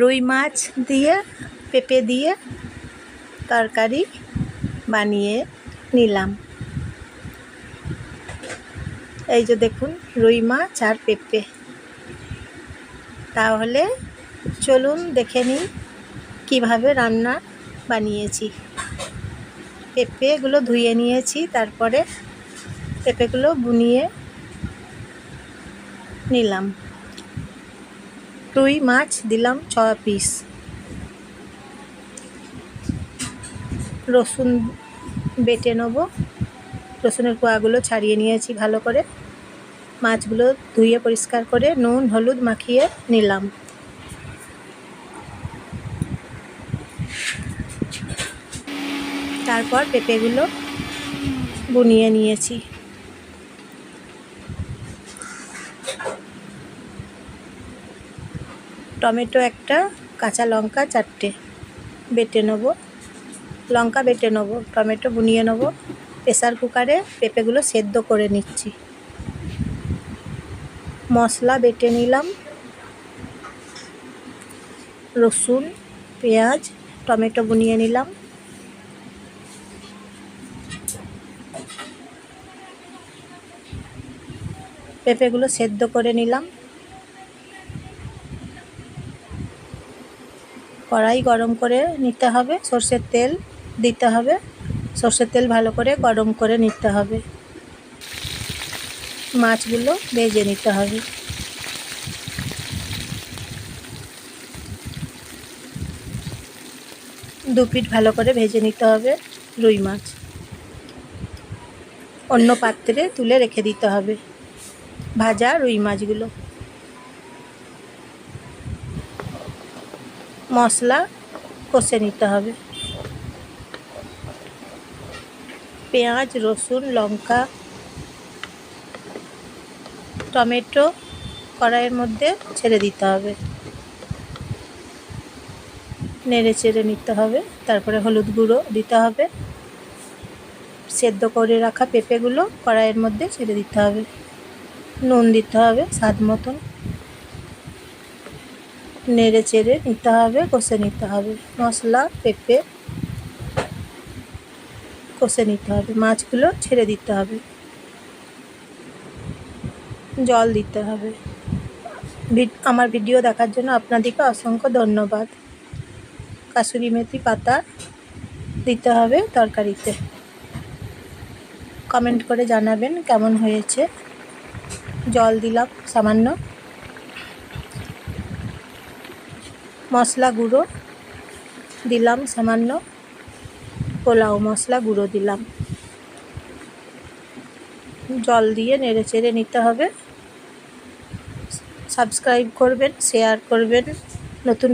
রুই মাছ দিয়ে, পেঁপে দিয়ে তরকারি বানিয়ে নিলাম। এই যে দেখুন, রুই মাছ আর পেঁপে। তাহলে চলুন দেখে নিই কীভাবে রান্না বানিয়েছি। পেঁপেগুলো ধুয়ে নিয়েছি, তারপরে পেঁপেগুলো বুনিয়ে নিলাম। রুই মাছ দিলাম ছ পিস রসুন বেটে নেব। রসুনের কোয়াগুলো ছাড়িয়ে নিয়েছি ভালো করে। মাছগুলো ধুয়ে পরিষ্কার করে নুন, হলুদ মাখিয়ে নিলাম। তারপর পেঁপেগুলো বুনিয়ে নিয়েছি। টমেটো একটা, কাঁচা লঙ্কা চারটে বেটে নেব। লঙ্কা বেটে নেব, টমেটো বুনিয়ে নেব। প্রেসার কুকারে পেঁপেগুলো সেদ্ধ করে নিচ্ছি। মশলা বেটে নিলাম। রসুন, পেঁয়াজ, টমেটো বুনিয়ে নিলাম। পেঁপেগুলো সেদ্ধ করে নিলাম। কড়াই গরম করে নিতে হবে। সর্ষের তেল দিতে হবে। সর্ষের তেল ভালো করে গরম করে নিতে হবে। মাছগুলো ভেজে নিতে হবে। দু পিঠ ভালো করে ভেজে নিতে হবে রুই মাছ। অন্য পাত্রে তুলে রেখে দিতে হবে। ভাজা রুই মাছগুলো। মশলা কষে নিতে হবে। পেঁয়াজ, রসুন, লঙ্কা, টমেটো কড়াইয়ের মধ্যে ছেড়ে দিতে হবে। নেড়ে চেড়ে নিতে হবে, তারপরে হলুদ গুঁড়ো দিতে হবে। সেদ্ধ করে রাখা পেঁপেগুলো কড়াইয়ের মধ্যে ছেড়ে দিতে হবে। নুন দিতে হবে স্বাদ মতন নেড়ে চেড়ে নিতে হবে, কষে নিতে হবে। মশলা, পেঁপে কষে নিতে হবে, মাছগুলো ছেড়ে দিতে হবে। জল দিতে হবে। আমার ভিডিও দেখার জন্য আপনাদেরকে অসংখ্য ধন্যবাদ। কাসুরি মেথি পাতা দিতে হবে তরকারিতে। কমেন্ট করে জানাবেন কেমন হয়েছে। জল দিলাম সামান্য। মশলা গুঁড়ো দিলাম, সামান্য পোলাও মশলা গুঁড়ো দিলাম। জল দিয়ে নেড়ে চেড়ে নিতে হবে। সাবস্ক্রাইব করবেন, শেয়ার করবেন, নতুন